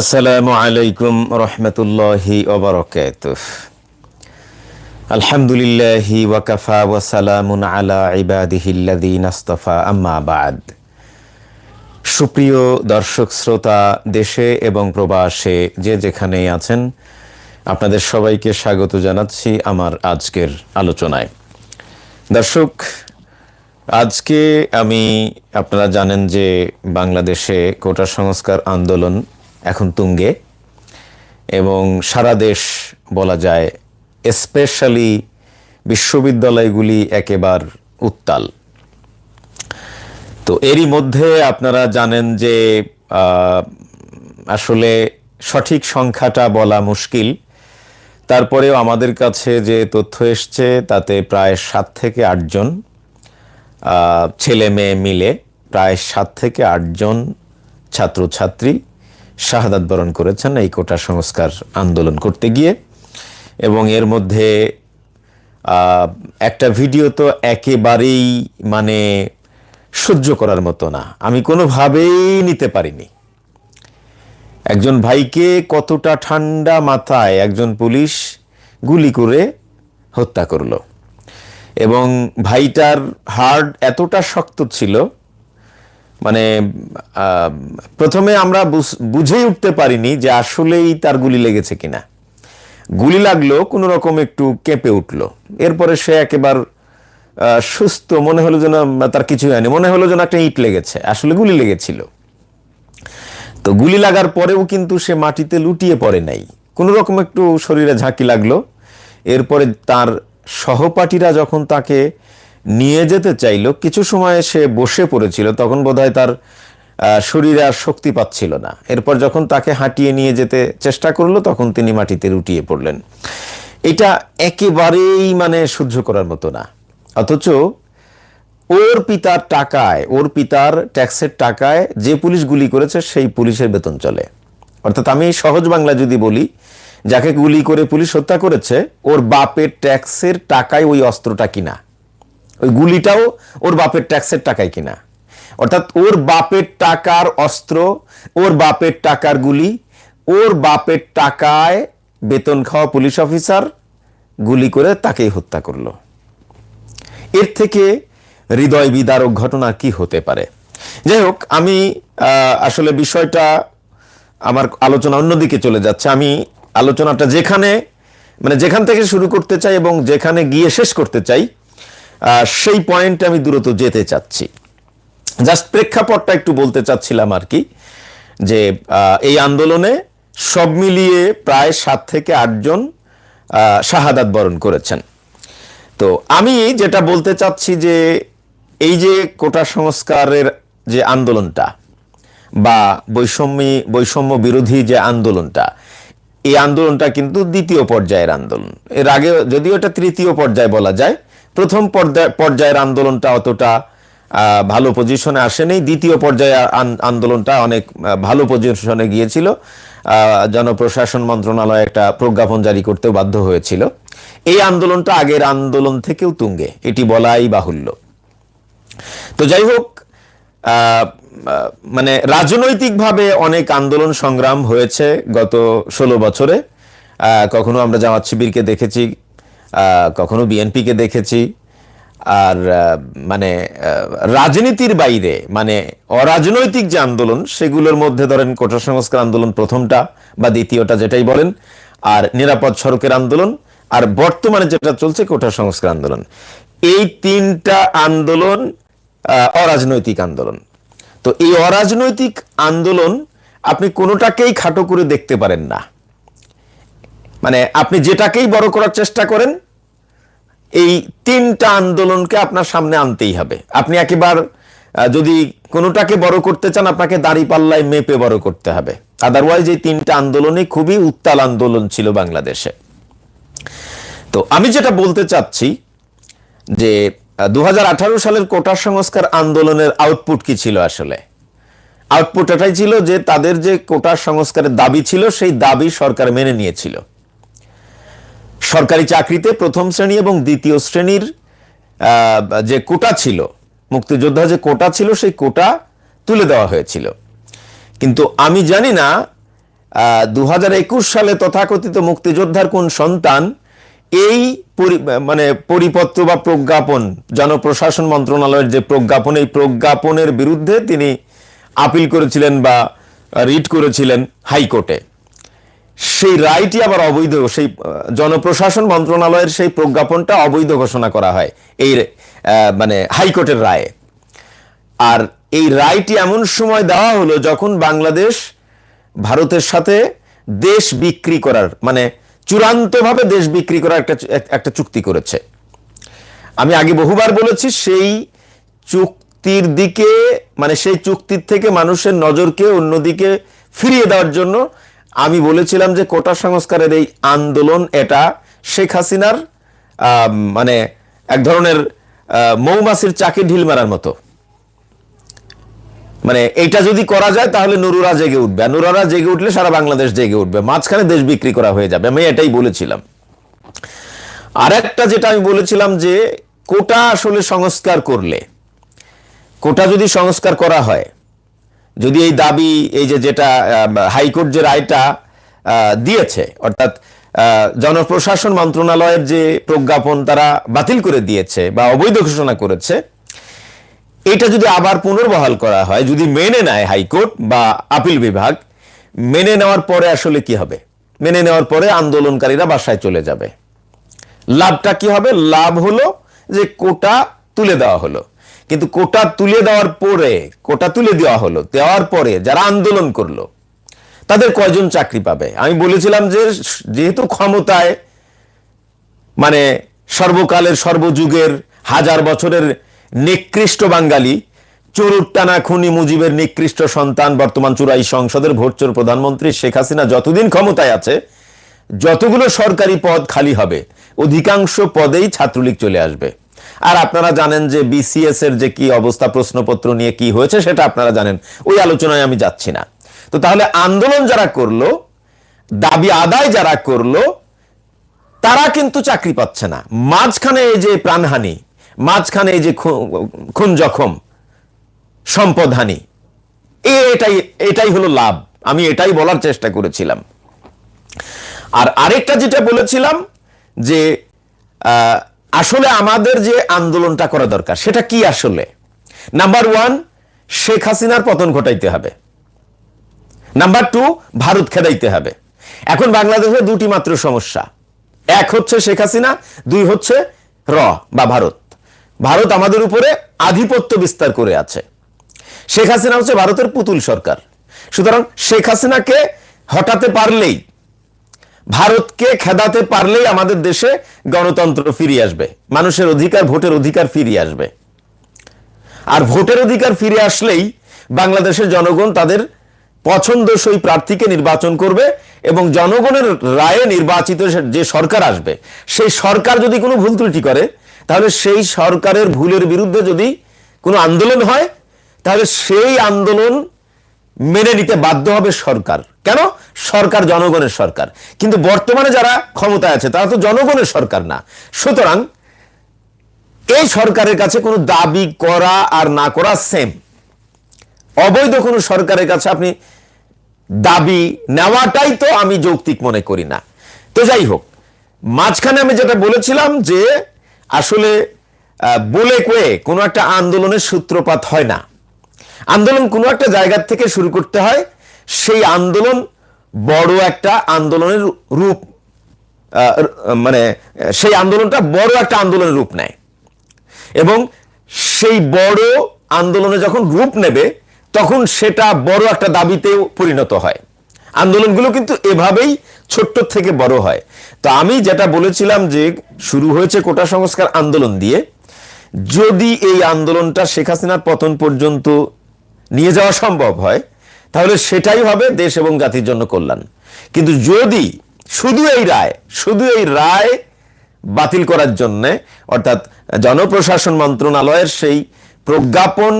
আসসালামু আলাইকুম রহমতুল্লাহি ওবরকাত আলহামদুলিল্লাহি ওয়াকাফা ওয়াসালামুন আলা ইবাদিহিল্লাদিন আস্তফা, আম্মা বাদ। সুপ্রিয় দর্শক, শ্রোতা, দেশে এবং প্রবাসে যে যেখানেই আছেন, আপনাদের সবাইকে স্বাগত জানাচ্ছি আমার আজকের আলোচনায়। দর্শক, আজকে আমি, আপনারা জানেন যে বাংলাদেশে কোটা সংস্কার আন্দোলন এখন তুঙ্গে। এবং সারা দেশ বলা যায় স্পেশালি বিশ্ববিদ্যালয়গুলি একেবার উত্তাল। তো এরই মধ্যে আপনারা জানেন যে আসলে সঠিক সংখ্যাটা বলা মুশকিল। তারপরেও আমাদের কাছে যে তথ্য এসছে, তাতে প্রায় সাত থেকে আটজন ছেলে মেয়ে মিলে প্রায় সাত থেকে আটজন ছাত্রছাত্রী শাহাদাত বরণ করেছেন এই কোটা সংস্কার আন্দোলন করতে গিয়ে। এবং এর মধ্যে একটা ভিডিও তো একেবারেই মানে সহ্য করার মতো না। আমি কোনোভাবেই নিতে পারিনি। একজন ভাইকে কতটা ঠান্ডা মাথায় একজন পুলিশ গুলি করে হত্যা করল। এবং ভাইটার হার্ট এতটা শক্ত ছিল মানে প্রথমে আমরা বুঝ- বুঝেই উঠতে পারিনি যে আসলেই তার গুলি লেগেছে কিনা। গুলি লাগল, কোনো রকম একটু কেঁপে উঠল। এরপরে সে একেবার সুস্থ, মনে হলো যেন তার কিছু হয়নি, মনে হলো যেন একটা ইট লেগেছে, আসলে গুলি লেগেছিল। তো গুলি লাগার পরেও কিন্তু সে মাটিতে লুটিয়ে পড়ে নাই। কোনো রকম একটু শরীরে ঝাঁকি লাগল। এরপরে তার সহপাঠীরা যখন তাকে নিয়ে যেতে চাইলো। কিছু সময় সে বসে পড়েছিল, তখন বোধহয় তার শরীরে আর শক্তি পাচ্ছিল না। এরপর যখন তাকে হাঁটিয়ে নিয়ে যেতে চেষ্টা করল, তখন তিনি মাটিতে রুটিয়ে পড়লেন। এটা একেবারেই মানে সহ্য করার মতো না। অথচ ওর পিতার টাকায়, ওর পিতার ট্যাক্সের টাকায় যে পুলিশ গুলি করেছে, সেই পুলিশের বেতন চলে। অর্থাৎ আমি সহজ বাংলা যদি বলি, যাকে গুলি করে পুলিশ হত্যা করেছে, ওর বাপের ট্যাক্সের টাকায় ওই অস্ত্রটা কিনা। ওই গুলিটাও ওর বাপের ট্যাক্সের টাকায় কিনা। অর্থাৎ ওর বাপের টাকার অস্ত্র, ওর বাপের টাকার গুলি, ওর বাপের টাকায় বেতন খাওয়া পুলিশ অফিসার গুলি করে তাকেই হত্যা করল। এর থেকে হৃদয় বিদারক ঘটনা কি হতে পারে? যাই হোক, আমি আসলে বিষয়টা আমার আলোচনা অন্যদিকে চলে যাচ্ছে। আমি আলোচনাটা যেখানে মানে যেখান থেকে শুরু করতে চাই এবং যেখানে গিয়ে শেষ করতে চাই সেই পয়েন্টে আমি দ্রুত যেতে চাচ্ছি। জাস্ট প্রেক্ষাপটটা একটু বলতে চাচ্ছিলাম আর কি, যে এই আন্দোলনে সব মিলিয়ে প্রায় সাত থেকে আটজন শাহাদাত বরণ করেছেন। তো আমি যেটা বলতে চাচ্ছি যে, এই যে কোটা সংস্কারের যে আন্দোলনটা বা বৈষম্যী, বৈষম্য বিরোধী যে আন্দোলনটা, এই আন্দোলনটা কিন্তু দ্বিতীয় পর্যায়ের আন্দোলন। এর আগে যদিও এটা তৃতীয় পর্যায়ে বলা যায় প্রথম পর্যায় পর্যায়ের আন্দোলনটা অতটা ভালো পজিশনে আসেনি। দ্বিতীয় পর্যায়ে আন- আন্দোলনটা অনেক ভালো পজিশনে গিয়েছিল। জনপ্রশাসন মন্ত্রণালয় একটা প্রজ্ঞাপন জারি করতেও বাধ্য হয়েছিল। এই আন্দোলনটা আগের আন্দোলন থেকেও তুঙ্গে। এটি বলাই বাহুল্য। তো যাই হোক মানে রাজনৈতিকভাবে অনেক আন্দোলন সংগ্রাম হয়েছে গত ষোলো বছরে। কখনো আমরা জামাত শিবিরকে দেখেছি কখনো বিএনপিকে দেখেছি। আর মানে রাজনীতির বাইরে মানে অরাজনৈতিক যে আন্দোলন, সেগুলোর মধ্যে ধরেন কোটা সংস্কার আন্দোলন প্রথমটা বা দ্বিতীয়টা যেটাই বলেন, আর নিরাপদ সড়কের আন্দোলন, আর বর্তমানে যেটা চলছে কোটা সংস্কার আন্দোলন। এই তিনটা আন্দোলন অরাজনৈতিক আন্দোলন। তো এই অরাজনৈতিক আন্দোলন আপনি কোনোটাকেই খাটো করে দেখতে পারেন না। মানে আপনি যেটাকেই বড় করার চেষ্টা করেন, এই তিনটা আন্দোলনকে আপনার সামনে আনতেই হবে। আপনি একেবার যদি কোনোটাকে বড় করতে চান, আপনাকে দাড়ি পাল্লায় মেপে বড় করতে হবে। আদারওয়াইজ এই তিনটা আন্দোলনই খুবই উত্তাল আন্দোলন ছিল বাংলাদেশে। তো আমি যেটা বলতে চাচ্ছি, যে দু হাজার আঠারো সালের কোটা সংস্কার আন্দোলনের আউটপুট কি ছিল আসলে? আউটপুট এটাই ছিল যে, তাদের যে কোটা সংস্কারের দাবি ছিল, সেই দাবি সরকার মেনে নিয়েছিল। সরকারি চাকরিতে প্রথম শ্রেণি এবং দ্বিতীয় শ্রেণির যে কোটা ছিল, মুক্তিযোদ্ধা যে কোটা ছিল, সেই কোটা তুলে দেওয়া হয়েছিল। কিন্তু আমি জানি না দু হাজার একুশ সালে তথাকথিত মুক্তিযোদ্ধার কোন সন্তান এই মানে পরিপত্র বা প্রজ্ঞাপন, জনপ্রশাসন মন্ত্রণালয়ের যে প্রজ্ঞাপন, এই প্রজ্ঞাপনের বিরুদ্ধে তিনি আপিল করেছিলেন বা রিট করেছিলেন হাইকোর্টে। সেই রায়টি আবার অবৈধ, সেই জনপ্রশাসন মন্ত্রণালয়ের সেই প্রজ্ঞাপনটা অবৈধ ঘোষণা করা হয় এই মানে হাইকোর্টের রায়ে। আর এই রায়টি এমন সময় দেওয়া হলো যখন বাংলাদেশ ভারতের সাথে দেশ বিক্রি করার মানে চূড়ান্তভাবে দেশ বিক্রি করার একটা একটা চুক্তি করেছে। আমি আগে বহুবার বলেছি, সেই চুক্তির দিকে মানে সেই চুক্তির থেকে মানুষের নজরকে অন্যদিকে ফিরিয়ে দেওয়ার জন্য আমি বলেছিলাম যে কোটা সংস্কারের এই আন্দোলন এটা শেখ হাসিনার মানে এক ধরনের মৌমাছির চাকে ঢিল মারার মতো। মানে এটা যদি করা যায় তাহলে নুরুরা জেগে উঠবে। আর নুরারা জেগে উঠলে সারা বাংলাদেশ জেগে উঠবে। মাঝখানে দেশ বিক্রি করা হয়ে যাবে। আমি এটাই বলেছিলাম। আরেকটা যেটা আমি বলেছিলাম যে কোটা আসলে সংস্কার করলে, কোটা যদি সংস্কার করা হয় যদি এই দাবি, এই যে যেটা হাইকোর্ট যে রায়টা দিয়েছে, অর্থাৎ জনপ্রশাসন মন্ত্রণালয়ের যে প্রজ্ঞাপন তারা বাতিল করে দিয়েছে বা অবৈধ ঘোষণা করেছে, এটা যদি আবার পুনর্বহাল করা হয়, যদি মেনে নেয় হাইকোর্ট বা আপিল বিভাগ, মেনে নেওয়ার পরে আসলে কি হবে? মেনে নেওয়ার পরে আন্দোলনকারীরা বাসায় চলে যাবে। লাভটা কি হবে? লাভ হলো যে কোটা তুলে দেওয়া হলো। কিন্তু কোটা তুলে দেওয়ার পরে, কোটা তুলে দেওয়া হলো, দেওয়ার পরে যারা আন্দোলন করল, তাদের কয়জন চাকরি পাবে? আমি বলেছিলাম যে যেহেতু ক্ষমতায় মানে সর্বকালের, সর্বযুগের, হাজার বছরের নিকৃষ্ট বাঙালি, চোরুর টানা খুনি মুজিবের নিকৃষ্ট সন্তান বর্তমান চুরাই সংসদের ভোটচোর প্রধানমন্ত্রী শেখ হাসিনা যতদিন ক্ষমতায় আছে, যতগুলো সরকারি পদ খালি হবে, অধিকাংশ পদেই ছাত্রলীগ চলে আসবে। আর আপনারা জানেন যে বিসিএস এর যে কি অবস্থা, প্রশ্নপত্র নিয়ে কি হয়েছে, সেটা আপনারা জানেন। ওই আলোচনায় আমি যাচ্ছি না। তো তাহলে আন্দোলন যারা করল, দাবি আদায় যারা করল, তারা কিন্তু চাকরি পাচ্ছে না। মাঝখানে এই যে প্রাণহানি, মাঝখানে এই যে খুন জখম, সম্পদহানি এটাই এটাই হলো লাভ। আমি এটাই বলার চেষ্টা করেছিলাম। আর আরেকটা যেটা বলেছিলাম যে আসলে আমাদের যে আন্দোলনটা করা দরকার, সেটা কি আসলে? নাম্বার ওয়ান শেখ হাসিনার পতন ঘটাইতে হবে। নাম্বার টু ভারত খেদাইতে হবে। এখন বাংলাদেশে দুটি মাত্র সমস্যা। এক হচ্ছে শেখ হাসিনা, দুই হচ্ছে র বা ভারত। ভারত আমাদের উপরে আধিপত্য বিস্তার করে আছে। শেখ হাসিনা হচ্ছে ভারতের পুতুল সরকার। সুতরাং শেখ হাসিনাকে হটাতে পারলেই ভারতকে খেদাতে পারলেই আমাদের দেশে গণতন্ত্র ফিরিয়ে আসবে। মানুষের অধিকার, ভোটের অধিকার ফিরিয়ে আসবে। আর ভোটের অধিকার ফিরে আসলেই বাংলাদেশের জনগণ তাদের পছন্দসই প্রার্থীকে নির্বাচন করবে এবং জনগণের রায়ে নির্বাচিত যে সরকার আসবে, সেই সরকার যদি কোনো ভুল ত্রুটি করে, তাহলে সেই সরকারের ভুলের বিরুদ্ধে যদি কোনো আন্দোলন হয়, তাহলে সেই আন্দোলন মেনে নিতে বাধ্য হবে সরকার। কেন? সরকার জনগণের সরকার। কিন্তু বর্তমানে যারা ক্ষমতায় আছে, তারা তো জনগণের সরকার না। সুতরাং এই সরকারের কাছে কোনো দাবি করা আর না করা সেম অবৈধ কোনো সরকারের কাছে আপনি দাবি নেওয়াটাই তো আমি যৌক্তিক মনে করি না। তো যাই হোক, মাঝখানে আমি যেটা বলেছিলাম যে আসলে বলে কয়ে কোনো একটা আন্দোলনের সূত্রপাত হয় না। আন্দোলন কোনো একটা জায়গা থেকে শুরু করতে হয় সেই আন্দোলন বড় একটা আন্দোলনের রূপ মানে সেই আন্দোলনটা বড় একটা আন্দোলনের রূপ নেয়। এবং সেই বড় আন্দোলনে যখন রূপ নেবে, তখন সেটা বড় একটা দাবিতেও পরিণত হয়। আন্দোলনগুলো কিন্তু এভাবেই ছোট্ট থেকে বড় হয়। তো আমি যেটা বলেছিলাম যে শুরু হয়েছে কোটা সংস্কার আন্দোলন দিয়ে, যদি এই আন্দোলনটা শেখ হাসিনার পতন পর্যন্ত নিয়ে যাওয়া সম্ভব হয় তাহলে সেটাই হবে দেশ এবং জাতির জন্য কল্যাণ। কিন্তু যদি শুধু এই রায়, শুধু এই রায় বাতিল করার জন্যে, অর্থাৎ জনপ্রশাসন মন্ত্রণালয়ের সেই প্রজ্ঞাপন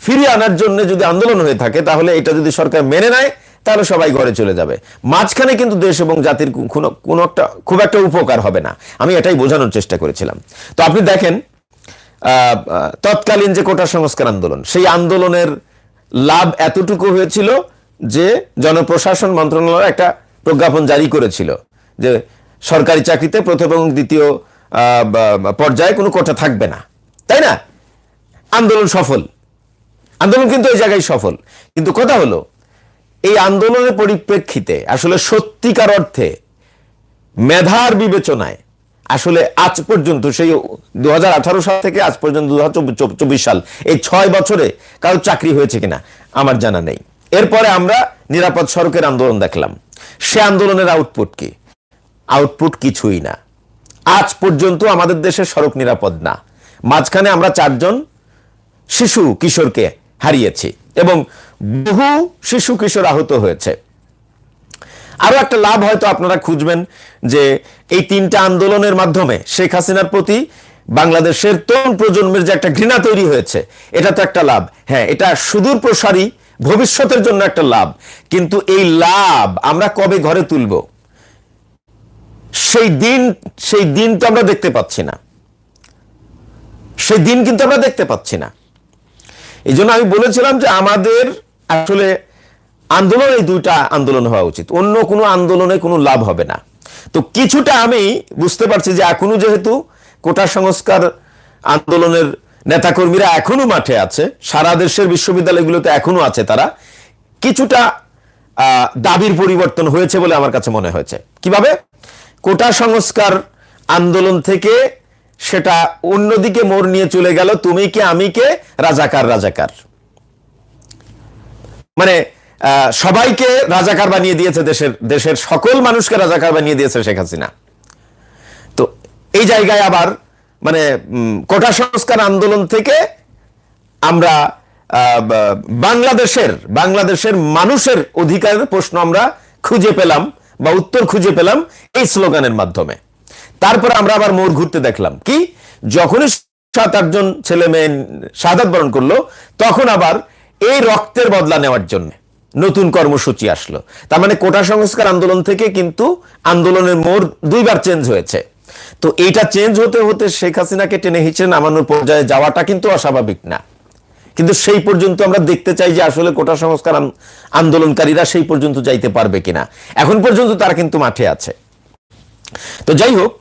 ফিরিয়ে আনার জন্য যদি আন্দোলন হয়ে থাকে, তাহলে এটা যদি সরকার মেনে নেয়, তাহলে সবাই ঘরে চলে যাবে। মাঝখানে কিন্তু দেশ এবং জাতির কোনো কোনো একটা, খুব একটা উপকার হবে না। আমি এটাই বোঝানোর চেষ্টা করেছিলাম। তো আপনি দেখেন তৎকালীন যে কোটা সংস্কার আন্দোলন, সেই আন্দোলনের লাভ এতটুকু হয়েছিল যে জনপ্রশাসন মন্ত্রণালয় একটা প্রজ্ঞাপন জারি করেছিল যে সরকারি চাকরিতে প্রথম এবং দ্বিতীয় পর্যায়ে কোনো কোটা থাকবে না। তাই না? আন্দোলন সফল। আন্দোলন কিন্তু এই জায়গায় সফল। কিন্তু কথা হলো, এই আন্দোলনের পরিপ্রেক্ষিতে আসলে সত্যিকার অর্থে মেধার বিবেচনায় আসলে আজ পর্যন্ত সেই দু হাজার আঠারো সাল থেকে আজ পর্যন্ত দু সাল, এই ছয় বছরে কারও চাকরি হয়েছে কিনা আমার জানা নেই। এরপরে আমরা নিরাপদ সড়কের আন্দোলন দেখলাম। সে আন্দোলনের আউটপুট কি? আউটপুট কিছুই না। আজ পর্যন্ত আমাদের দেশে সড়ক নিরাপদ না। মাঝখানে আমরা চারজন শিশু কিশোরকে হারিয়েছি এবং বহু শিশু কিশোর আহত হয়েছে। আরও একটা লাভ হয়তো আপনারা খুঁজবেন যে এই তিনটা আন্দোলনের মাধ্যমে শেখ হাসিনার প্রতি বাংলাদেশের তরুণ প্রজন্মের যে একটা ঘৃণা তৈরি হয়েছে, এটা তো একটা লাভ। হ্যাঁ এটা সুদূর প্রসারী ভবিষ্যতের জন্য একটা লাভ। কিন্তু এই লাভ আমরা কবে ঘরে তুলব? সেই দিন সেই দিন তো আমরা দেখতে পাচ্ছি না। সেই দিন কিন্তু আমরা দেখতে পাচ্ছি না। এই জন্য আমি বলেছিলাম যে আমাদের আসলে আন্দোলন, এই দুইটা আন্দোলন হওয়া উচিত। অন্য কোনো আন্দোলনে কোনো লাভ হবে না। তো কিছুটা আমি বুঝতে পারছি যে এখনও যেহেতু কোটা সংস্কার আন্দোলনের নেতাকর্মীরা এখনও মাঠে আছে, সারা দেশের বিশ্ববিদ্যালয়গুলোতে এখনও আছে তারা, কিছুটা দাবির পরিবর্তন হয়েছে বলে আমার কাছে মনে হয়েছে। কীভাবে? কোটা সংস্কার আন্দোলন থেকে সেটা অন্যদিকে মোড় নিয়ে চলে গেল, তুমি কে, আমি কে, রাজাকার রাজাকার। মানে সবাইকে রাজাকার বানিয়ে দিয়েছে দেশের দেশের সকল মানুষকে রাজাকার বানিয়ে দিয়েছে শেখ হাসিনা। তো এই জায়গায় আবার মানে কোটা সংস্কার আন্দোলন থেকে আমরা বাংলাদেশের বাংলাদেশের মানুষের অধিকারের প্রশ্ন আমরা খুঁজে পেলাম বা উত্তর খুঁজে পেলাম এই স্লোগানের মাধ্যমে। তারপরে আমরা আবার মোড় ঘুরতে দেখলাম কি, যখনই সাত আটজন ছেলে মেয়ে শাহাদাত বরণ করল, তখন আবার এই রক্তের বদলা নেওয়ার জন্য। নতুন কর্মসূচি আসলো। তার মানে কোটা সংস্কার আন্দোলন থেকে কিন্তু আন্দোলনের মোড় দুইবার চেঞ্জ হয়েছে। তো এইটা চেঞ্জ হতে হতে শেখ হাসিনাকে টেনে হিচড়ে নামানোর পর্যায়ে যাওয়াটা কিন্তু অস্বাভাবিক না। কিন্তু সেই পর্যন্ত আমরা দেখতে চাই যে আসলে কোটা সংস্কার আন্দোলনকারীরা সেই পর্যন্ত যাইতে পারবে কিনা। এখন পর্যন্ত তারা কিন্তু মাঠে আছে। তো যাই হোক,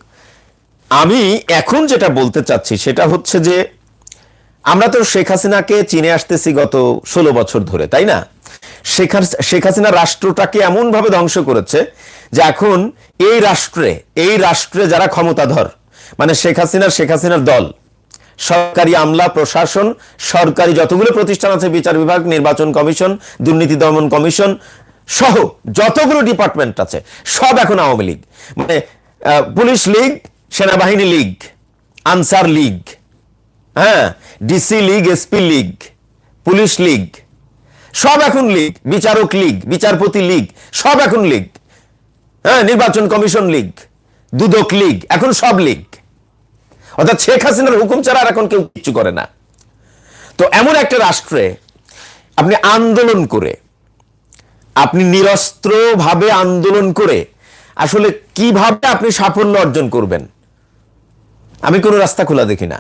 আমি এখন যেটা বলতে চাচ্ছি সেটা হচ্ছে যে আমরা তো শেখ হাসিনাকে চিনে আসতেছি গত ষোলো বছর ধরে, তাই না? শেখ হাসিনা রাষ্ট্রটাকে এমনভাবে ধ্বংস করেছে যে এখন এই রাষ্ট্রে এই রাষ্ট্রে যারা ক্ষমতাধর মানে শেখ হাসিনার শেখ হাসিনার দল, সরকারি আমলা, প্রশাসন, সরকারি যতগুলো প্রতিষ্ঠান আছে, বিচার বিভাগ, নির্বাচন কমিশন, দুর্নীতি দমন কমিশন সহ যতগুলো ডিপার্টমেন্ট আছে, সব এখন আওয়ামী লীগ। মানে পুলিশ লীগ, সেনাবাহিনী লীগ, আনসার লীগ হ্যাঁ DC league, SP league, police league সব এখন লীগ, বিচারক লীগ, বিচারপতি লীগ, সব এখন লীগ। হ্যাঁ নির্বাচন কমিশন লীগ, দুদক লীগ, এখন সব লীগ। অর্থাৎ শেখ হাসিনার হুকুম ছাড়া আর এখন কেউ কিচ্ছু করে না। তো এমন একটা রাষ্ট্রে আপনি আন্দোলন করে, আপনি নিরস্ত্রভাবে আন্দোলন করে আসলে কীভাবে আপনি সাফল্য অর্জন করবেন? আমি কোনো রাস্তা খোলা দেখি না।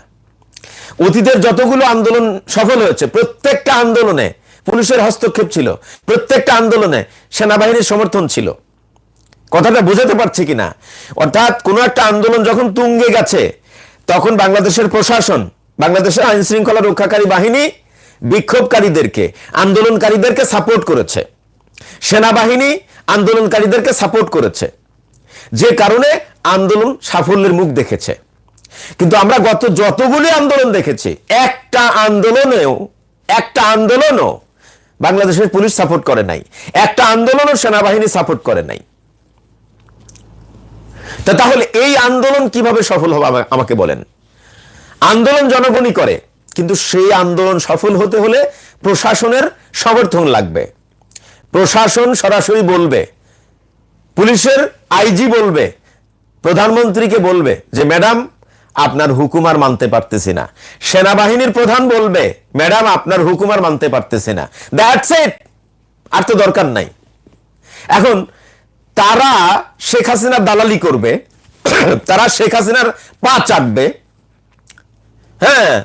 অতীতের যতগুলো আন্দোলন সফল হয়েছে, প্রত্যেকটা আন্দোলনে পুলিশের হস্তক্ষেপ ছিল। প্রত্যেকটা আন্দোলনে সেনাবাহিনীর সমর্থন ছিল। কথাটা বোঝাতে পারছি কিনা? অর্থাৎ কোনো একটা আন্দোলন যখন তুঙ্গে গেছে, তখন বাংলাদেশের প্রশাসন, বাংলাদেশের আইন শৃঙ্খলা রক্ষাকারী বাহিনী বিক্ষোভকারীদেরকে, আন্দোলনকারীদেরকে সাপোর্ট করেছে। সেনাবাহিনী আন্দোলনকারীদেরকে সাপোর্ট করেছে। যে কারণে আন্দোলন সাফল্যের মুখ দেখেছে। কিন্তু আমরা গত যতগুলি আন্দোলন দেখেছি, একটা আন্দোলনেও, একটা আন্দোলনও বাংলাদেশের পুলিশ সাপোর্ট করে নাই। একটা আন্দোলনও সেনাবাহিনী সাপোর্ট করে নাই। তা তাহলে এই আন্দোলন কীভাবে সফল হবে আমাকে বলেন। আন্দোলন জনগণই করে, কিন্তু সেই আন্দোলন সফল হতে হলে প্রশাসনের সমর্থন লাগবে। প্রশাসন সরাসরি বলবে, পুলিশের আইজি বলবে, প্রধানমন্ত্রীকে বলবে যে, ম্যাডাম আপনার হুকুম আর মানতে পারতেছি না। সেনাবাহিনীর প্রধান বলবে, ম্যাডাম, আপনার হুকুম আর মানতে পারতেছি না। দ্যাটস ইট আর তো দরকার নাই। এখন তারা শেখ হাসিনার দালালি করবে, তারা শেখ হাসিনার পা চাটবে হ্যাঁ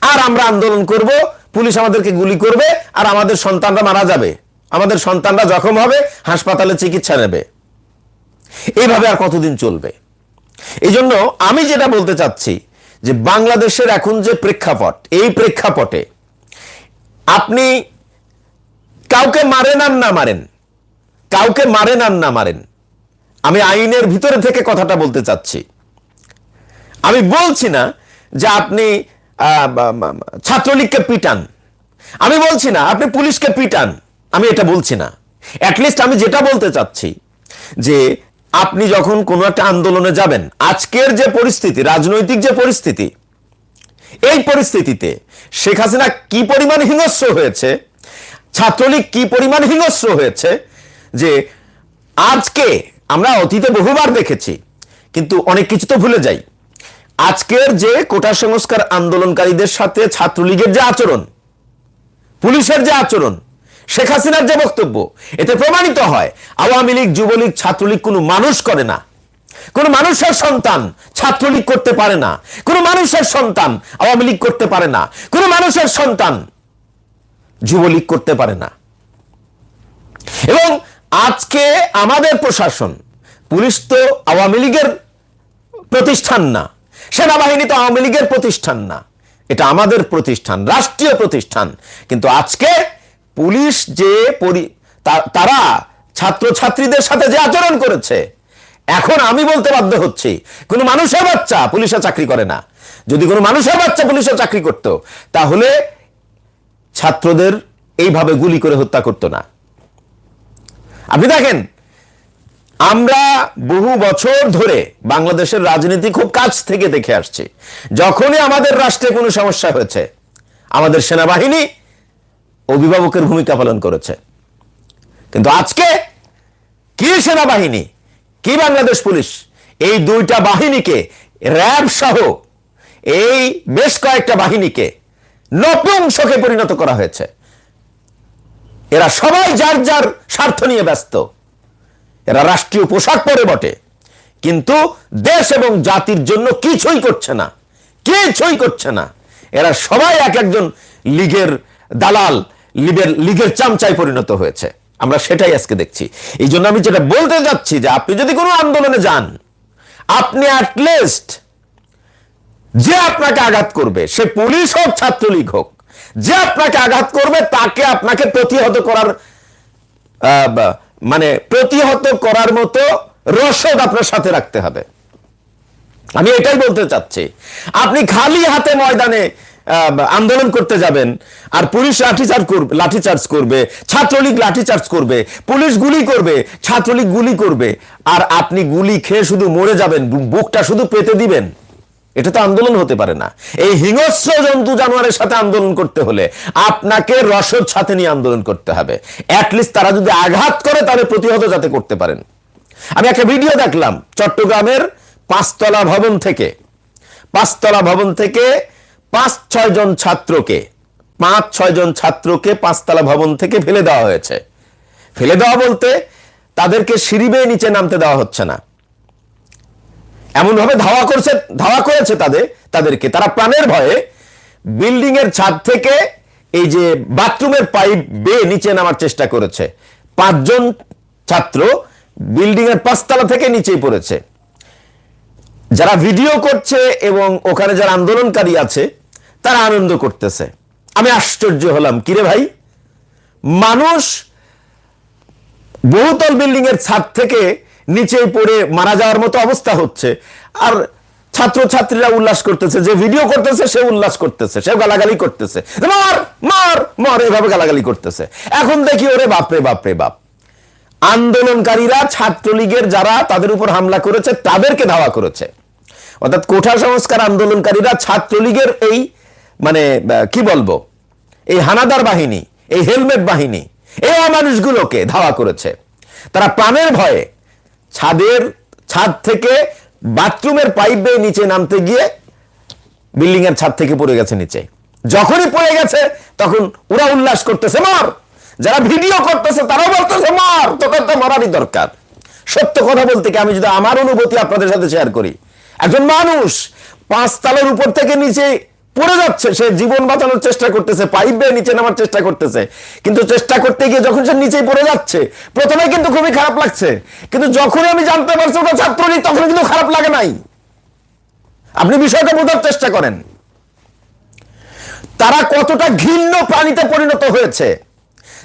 আর আমরা আন্দোলন করব, পুলিশ আমাদেরকে গুলি করবে, আর আমাদের সন্তানরা মারা যাবে। আমাদের সন্তানরা জখম হবে, হাসপাতালে চিকিৎসা নেবে। এইভাবে আর কতদিন চলবে? এই জন্য আমি যেটা বলতে চাচ্ছি যে বাংলাদেশের এখন যে প্রেক্ষাপট, এই প্রেক্ষাপটে আপনি কাউকে মারেন আর না মারেন, কাউকে মারেন আর না মারেন, আমি আইনের ভিতরে থেকে কথাটা বলতে চাচ্ছি। আমি বলছি না যে আপনি ছাত্রলীগকে পিটান। আমি বলছি না, আপনি পুলিশকে পিটান। আমি এটা বলছি না। অ্যাটলিস্ট আমি যেটা বলতে চাচ্ছি যে আপনি যখন কোনো একটা আন্দোলনে যাবেন, আজকের যে পরিস্থিতি, রাজনৈতিক যে পরিস্থিতি, এই পরিস্থিতিতে শেখ হাসিনা কি পরিমাণ হিংস্র হয়েছে, ছাত্রলীগ কি পরিমাণ হিংস্র হয়েছে, যে আজকে আমরা অতীতে বহুবার দেখেছি, কিন্তু অনেক কিছু তো ভুলে যাই। আজকের যে কোটা সংস্কার আন্দোলনকারীদের সাথে ছাত্রলীগের যে আচরণ, পুলিশের যে আচরণ শেখ হাসিনার যে বক্তব্য, এতে প্রমাণিত হয় আওয়ামী লীগ, যুবলীগ, ছাত্রলীগ কোনো মানুষ করে না। কোনো মানুষের সন্তান ছাত্রলীগ করতে পারে না। কোনো মানুষের সন্তান আওয়ামী লীগ করতে পারে না। কোনো মানুষের সন্তান যুবলীগ করতে পারে না। এবং আজকে আমাদের প্রশাসন, পুলিশ তো আওয়ামী লীগের প্রতিষ্ঠান না। সেনাবাহিনী তো আওয়ামী লীগের প্রতিষ্ঠান না। এটা আমাদের প্রতিষ্ঠান, রাষ্ট্রীয় প্রতিষ্ঠান। কিন্তু আজকে পুলিশ যে তারা ছাত্রছাত্রীদের সাথে যে আচরণ করেছে, এখন আমি বলতে বাধ্য হচ্ছি, কোনো মানুষের বাচ্চা পুলিশে চাকরি করে না। যদি কোনো মানুষের বাচ্চা পুলিশে চাকরি করত, তাহলে ছাত্রদের এইভাবে গুলি করে হত্যা করতো না। আপনি দেখেন, আমরা বহু বছর ধরে বাংলাদেশের রাজনীতি খুব কাছ থেকে দেখে আসছি। যখনই আমাদের রাষ্ট্রে কোনো সমস্যা হয়েছে, আমাদের সেনাবাহিনী অভিভাবকের ভূমিকা পালন করেছে। কিন্তু আজকে কি সেনাবাহিনী, কি বাংলাদেশ পুলিশ, এই দুইটা বাহিনীকে, র্যাব সহ এই বেশ কয়েকটা বাহিনীকে নপুংসকে পরিণত করা হয়েছে। এরা সবাই যার যার স্বার্থ নিয়ে ব্যস্ত। এরা রাষ্ট্রীয় পোশাক পরে বটে। কিন্তু দেশ এবং জাতির জন্য কিছুই করছে না, কিছুই করছে না। এরা সবাই এক একজন লীগের দালাল লিগের লীগের চামচায় পরিণত হয়েছে। আমরা সেটাই আজকে দেখছি। এই জন্য আমি যেটা বলতে যাচ্ছি যে আপনি যদি কোনো আন্দোলনে যান, আপনি অ্যাটলিস্ট যে আপনাকে আঘাত করবে, সে পুলিশ হোক, ছাত্রলীগ হোক, যে আপনাকে আঘাত করবে, তাকে আপনাকে প্রতিহত করার মানে প্রতিহত করার মতো রসদ আপনার সাথে রাখতে হবে। আমি এটাই বলতে চাচ্ছি। আপনি খালি হাতে ময়দানে আন্দোলন করতে যাবেন। আর পুলিশ লাঠিচার্জ করবে লাঠিচার্জ করবে, ছাত্রলীগ লাঠিচার্জ করবে, পুলিশ গুলি করবে, ছাত্রলীগ গুলি করবে। আর আপনি গুলি খেয়ে শুধু মরে যাবেন বুকটা শুধু পেতে দিবেন। এটা তো আন্দোলন হতে পারে না। এই হিংস্র জন্তু জানোয়ারের সাথে আন্দোলন করতে হলে আপনাকে রসদ সাথে নিয়ে আন্দোলন করতে হবে। অ্যাটলিস্ট তারা যদি আঘাত করে, তাহলে প্রতিহত যাতে করতে পারেন। আমি একটা ভিডিও দেখলাম, চট্টগ্রামের পাঁচতলা ভবন থেকে। পাঁচতলা ভবন থেকে পাঁচ ছয় জন ছাত্রকে পাঁচ ছয় জন ছাত্রকে পাঁচতলা ভবন থেকে ফেলে দেওয়া হয়েছে। ফেলে দেওয়া বলতে তাদেরকে সিঁড়ি বেয়ে নিচে নামতে দেওয়া হচ্ছে না। এমন ভাবে ধাওয়া করছে, ধাওয়া করেছে তাদের, তাদেরকে। তারা প্রাণের ভয়ে বিল্ডিং এর ছাদ থেকে এই যে বাথরুমের পাইপ বেয়ে নিচে নামার চেষ্টা করেছে। পাঁচজন ছাত্র বিল্ডিং এর পাঁচতলা থেকে নিচেই পড়েছে। যারা ভিডিও করছে এবং ওখানে যারা আন্দোলনকারী আছে তারা আনন্দ করতেছে। আমি আশ্চর্য হলাম। কিরে ভাই? মানুষ বহুতল বিল্ডিং এর ছাদ থেকে নিচে পড়ে মারা যাওয়ার মতো অবস্থা হচ্ছে। আর ছাত্র ছাত্রীরা উল্লাস করতেছে, যে ভিডিও করতেছে, সে উল্লাস করতেছে সে গালাগালি করতেছে। মার মার মার, এভাবে গালাগালি করতেছে। এখন দেখি ওরে বাপরে বাপরে বাপ। আন্দোলনকারীরা ছাত্রলীগের যারা তাদের উপর হামলা করেছে, তাদেরকে ধাওয়া করেছে। অর্থাৎ কোঠা সংস্কার আন্দোলনকারীরা ছাত্রলীগের এই মানে কি বলব? এই হানাদার বাহিনী, এই হেলমেট বাহিনী, এই অমানুষগুলোকে ধাওয়া করেছে। তারা প্রাণের ভয়ে ছাদের, ছাদ থেকে বাথরুমের পাইপ বেয়ে নিচে নামতে গিয়ে বিল্ডিং এর ছাদ থেকে পড়ে গেছে নিচে। যখনই পড়ে গেছে, তখন ওরা উল্লাস করতেছে, মার! যারা ভিডিও করতেছে, তারাও বলতেছে, মার! তোকে তো মারারই দরকার। সত্য কথা বলতে কি, আমি যদি আমার অনুভূতি আপনাদের সাথে শেয়ার করি, একজন মানুষ পাঁচ তালের উপর থেকে নিচে পড়ে যাচ্ছে, সে জীবন বাঁচানোর চেষ্টা করতেছে, পাইপ বেয়ে নিচে নামার চেষ্টা করতেছে। কিন্তু চেষ্টা করতে গিয়ে যখন সে নিচেই পড়ে যাচ্ছে, প্রথমে কিন্তু খুবই খারাপ লাগছে। কিন্তু যখনই আমি জানতে পারছি ওটা ছাত্রলীগ, তখন কিন্তু খারাপ লাগে নাই। আপনি বিষয়টা বোঝার চেষ্টা করেন। তারা কতটা ঘৃণ্য প্রাণীতে পরিণত হয়েছে।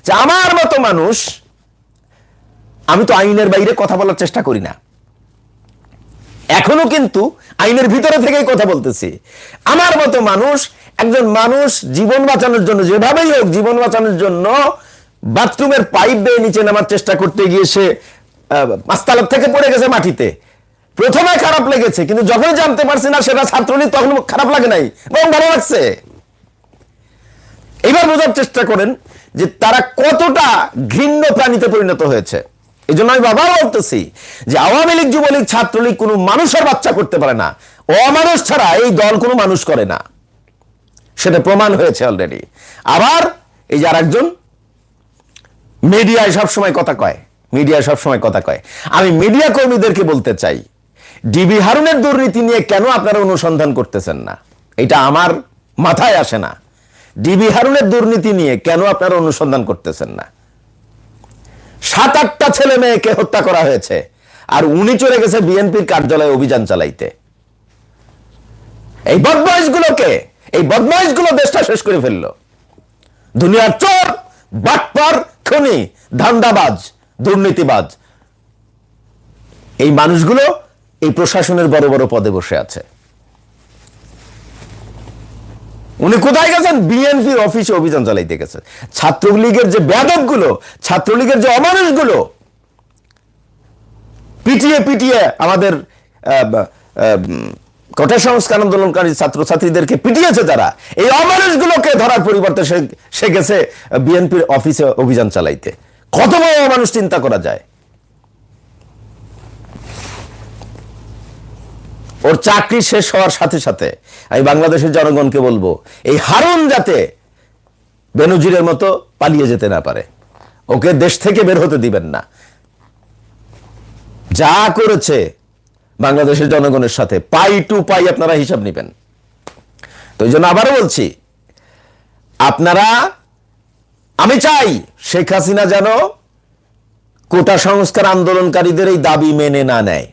যে আমার মতো মানুষ, আমি তো আইনের বাইরে কথা বলার চেষ্টা করি না। এখনও কিন্তু আইনের ভিতরে থেকেই কথা বলতেছি। আমার মতো মানুষ, একজন মানুষ জীবন বাঁচানোর জন্য যেভাবেই হোক জীবন বাঁচানোর জন্য বাথরুমের পাইপ বেয়ে নিচে নামার চেষ্টা করতে গিয়ে সে পাঁচতলার থেকে পড়ে গেছে মাটিতে। প্রথমে খারাপ লেগেছে, কিন্তু যখন জানতে পারছি না, সেটা ছাত্রলীগ তখন খারাপ লাগে নাই, বরং ভালো লাগছে। এবার বোঝার চেষ্টা করেন যে তারা কতটা ঘৃণ্য প্রাণীতে পরিণত হয়েছে। এই জন্য আমি বাবা বলতেছি যে আওয়ামী লীগ, যুবলীগ, ছাত্রলীগ কোনো মানুষের বাচ্চা করতে পারে না। অমানুষ ছাড়া এই দল কোনো মানুষ করে না। সেটা প্রমাণ হয়েছে অলরেডি আবার এই যে আরেকজন, মিডিয়ায় সবসময় কথা কয়, মিডিয়ায় সবসময় কথা কয়। আমি মিডিয়া কর্মীদেরকে বলতে চাই, ডিবি হারুনের দুর্নীতি নিয়ে কেন আপনারা অনুসন্ধান করতেছেন না? এটা আমার মাথায় আসে না। ডিবি হারুনের দুর্নীতি নিয়ে কেন আপনারা অনুসন্ধান করতেছেন না? সাত আটটা ছেলে মেয়েকে হত্যা করা হয়েছে। আর উনি চলে গেছে বিএনপির কার্যালয়ে অভিযান চালাইতে। এই বদমাইশগুলোকে, এই বদমাইশগুলো দেশটা শেষ করে ফেলল। দুনিয়ার চোর, বাটপার, খনি, ধান্দাবাজ, দুর্নীতিবাজ। এই মানুষগুলো এই প্রশাসনের বড় বড় পদে বসে আছে। উনি কোথায় গেছেন? বিএনপি অফিসে অভিযান চালাইতে গেছে ছাত্রলীগের যে ব্যাদবগুলো ছাত্রলীগের যে অমানুষগুলো পিটিয়ে পিটিয়ে আমাদের আহ, সংস্কার আন্দোলনকারী ছাত্রছাত্রীদেরকে পিটিয়েছে তারা এই অমানুষগুলোকে ধরার পরিবর্তে সে গেছে বিএনপির অফিসে অভিযান চালাইতে। কত বড় অমানুষ চিন্তা করা যায়? ওর চাকরি শেষ হওয়ার সাথে সাথে আমি বাংলাদেশের জনগণকে বলব, এই হারুন যাতে বেনজিরের মতো পালিয়ে যেতে না পারে। ওকে দেশ থেকে বের হতে দিবেন না। যা করেছে বাংলাদেশের জনগণের সাথে, পাই টু পাই আপনারা হিসাব নেবেন। তো এই জন্য আবারও বলছি, আপনারা, আমি চাই শেখ হাসিনা যেন কোটা সংস্কার আন্দোলনকারীদের এই দাবি মেনে না নেয়।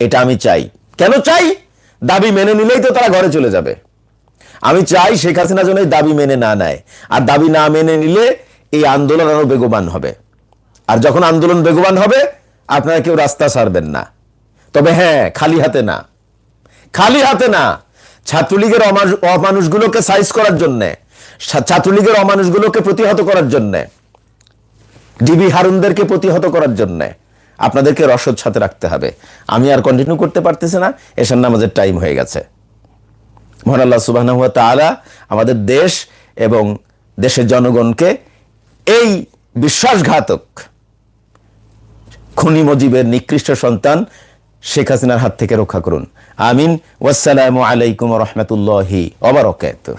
এটা আমি চাই। কেন চাই? দাবি মেনে নিলেই তো তারা ঘরে চলে যাবে। আমি চাই শেখ হাসিনা যেন এই দাবি মেনে না নেয়। আর দাবি না মেনে নিলে এই আন্দোলন আরও বেগবান হবে। আর যখন আন্দোলন বেগবান হবে, আপনারা কেউ রাস্তা ছাড়বেন না। তবে হ্যাঁ খালি হাতে না। খালি হাতে না। ছাত্রলীগের অমানুষ- অমানুষগুলোকে সাইজ করার জন্যে। ছাত্রলীগের অমানুষগুলোকে প্রতিহত করার জন্যে। ডিবি হারুনদেরকে প্রতিহত করার জন্য। আপনাদেরকে রসদ সাথে রাখতে হবে। আমি আর কন্টিনিউ করতে পারতেছি না এসার নামাজের টাইম হয়ে গেছে। মহান আল্লাহ সুবাহ তাআলা আমাদের দেশ এবং দেশের জনগণকে এই বিশ্বাসঘাতক খুনি মজিবের নিকৃষ্ট সন্তান শেখ হাসিনার হাত থেকে রক্ষা করুন। আমিন। ওয়াসসালামু আলাইকুম রহমতুল্লাহি ওবরাকাতুহ